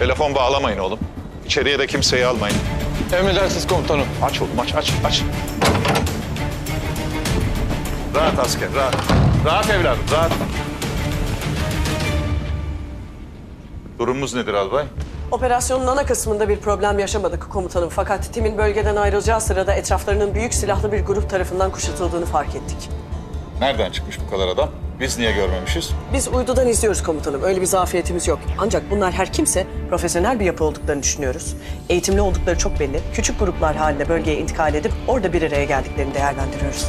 Telefon bağlamayın oğlum. İçeriye de kimseyi almayın. Emredersiniz komutanım. Aç oğlum aç aç aç. Rahat asker rahat. Rahat evladım rahat. Durumumuz nedir albay? Operasyonun ana kısmında bir problem yaşamadık komutanım. Fakat timin bölgeden ayrılacağı sırada etraflarının büyük silahlı bir grup tarafından kuşatıldığını fark ettik. Nereden çıkmış bu kadar adam? Biz niye görmemişiz? Biz uydudan izliyoruz komutanım. Öyle bir zafiyetimiz yok. Ancak bunlar her kimse profesyonel bir yapı olduklarını düşünüyoruz. Eğitimli oldukları çok belli. Küçük gruplar halinde bölgeye intikal edip orada bir araya geldiklerini değerlendiriyoruz.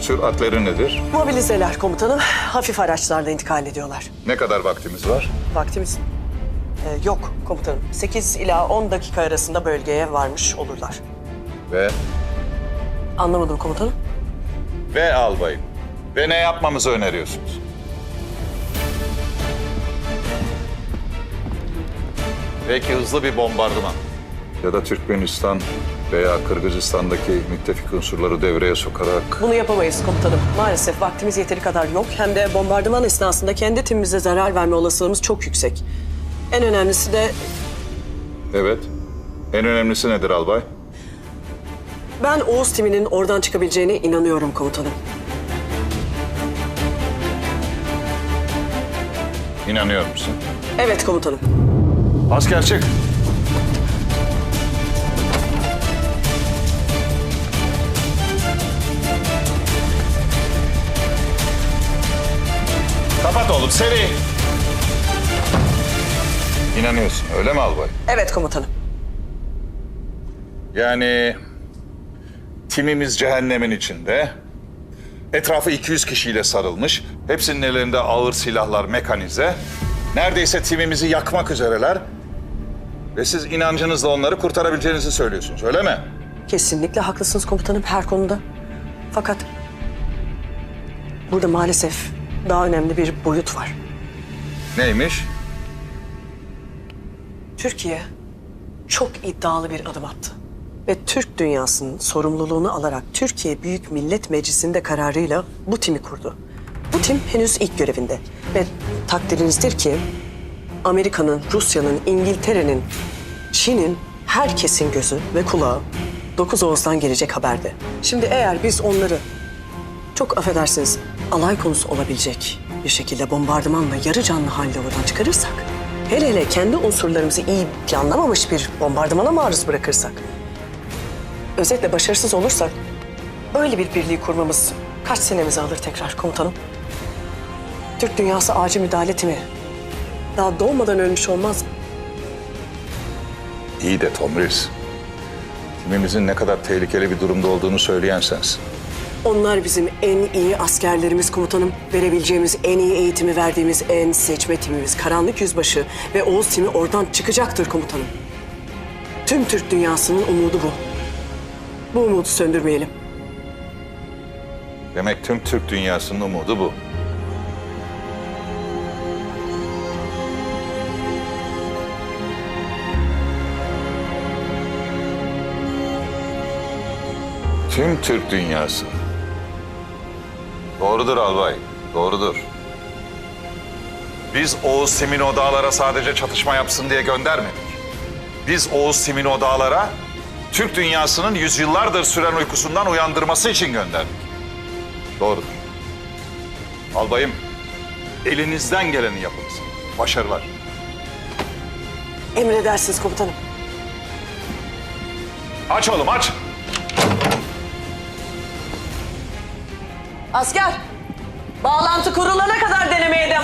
Süratleri nedir? Mobilizeler komutanım. Hafif araçlarla intikal ediyorlar. Ne kadar vaktimiz var? Vaktimiz Ee, yok komutanım. 8 ila 10 dakika arasında bölgeye varmış olurlar. Ve Anlamadım komutanım. ve albayım. Ve ne yapmamızı öneriyorsunuz? Belki hızlı bir bombardıman. Ya da Türkmenistan veya Kırgızistan'daki müttefik unsurları devreye sokarak... Bunu yapamayız komutanım. Maalesef vaktimiz yeteri kadar yok. Hem de bombardıman esnasında kendi timimize zarar verme olasılığımız çok yüksek. En önemlisi de Evet. En önemlisi nedir albay? ben Oğuz timinin oradan çıkabileceğine inanıyorum komutanım. İnanıyor musun? Evet komutanım. Asker çık. Kapat oğlum seri. İnanıyorsun öyle mi albay? Evet komutanım. Yani timimiz cehennemin içinde. Etrafı 200 kişiyle sarılmış. Hepsinin ellerinde ağır silahlar, mekanize. Neredeyse timimizi yakmak üzereler. Ve siz inancınızla onları kurtarabileceğinizi söylüyorsunuz, öyle mi? Kesinlikle haklısınız komutanım her konuda. Fakat burada maalesef daha önemli bir boyut var. Neymiş? Türkiye çok iddialı bir adım attı. Ve Türk dünyasının sorumluluğunu alarak Türkiye Büyük Millet Meclisi'nde kararıyla bu timi kurdu. Bu tim henüz ilk görevinde. Ve takdirinizdir ki Amerika'nın, Rusya'nın, İngiltere'nin, Çin'in herkesin gözü ve kulağı 9 Oğuz'dan gelecek haberde. Şimdi eğer biz onları çok affedersiniz alay konusu olabilecek bir şekilde bombardımanla yarı canlı halde oradan çıkarırsak... ...hele hele kendi unsurlarımızı iyi planlamamış bir bombardımana maruz bırakırsak... ...özetle başarısız olursak... ...böyle bir birliği kurmamız kaç senemizi alır tekrar komutanım? Türk dünyası acil müdahale timi daha doğmadan ölmüş olmaz mı? İyi de Tomris. Timimizin ne kadar tehlikeli bir durumda olduğunu söyleyen sensin. Onlar bizim en iyi askerlerimiz komutanım. Verebileceğimiz en iyi eğitimi verdiğimiz en seçme timimiz. Karanlık Yüzbaşı ve Oğuz timi oradan çıkacaktır komutanım. Tüm Türk dünyasının umudu bu. Bu umudu söndürmeyelim. Demek tüm Türk dünyasının umudu bu. Tüm Türk dünyası. Doğrudur albay, doğrudur. Biz Oğuz Simin o dağlara sadece çatışma yapsın diye göndermedik. Biz Oğuz Simin o dağlara Türk dünyasının yüzyıllardır süren uykusundan uyandırması için gönderdik. Doğrudur. Albayım, elinizden geleni yapınız. Başarılar. Emredersiniz komutanım. Aç oğlum aç. Asker! Bağlantı kurulana kadar denemeye devam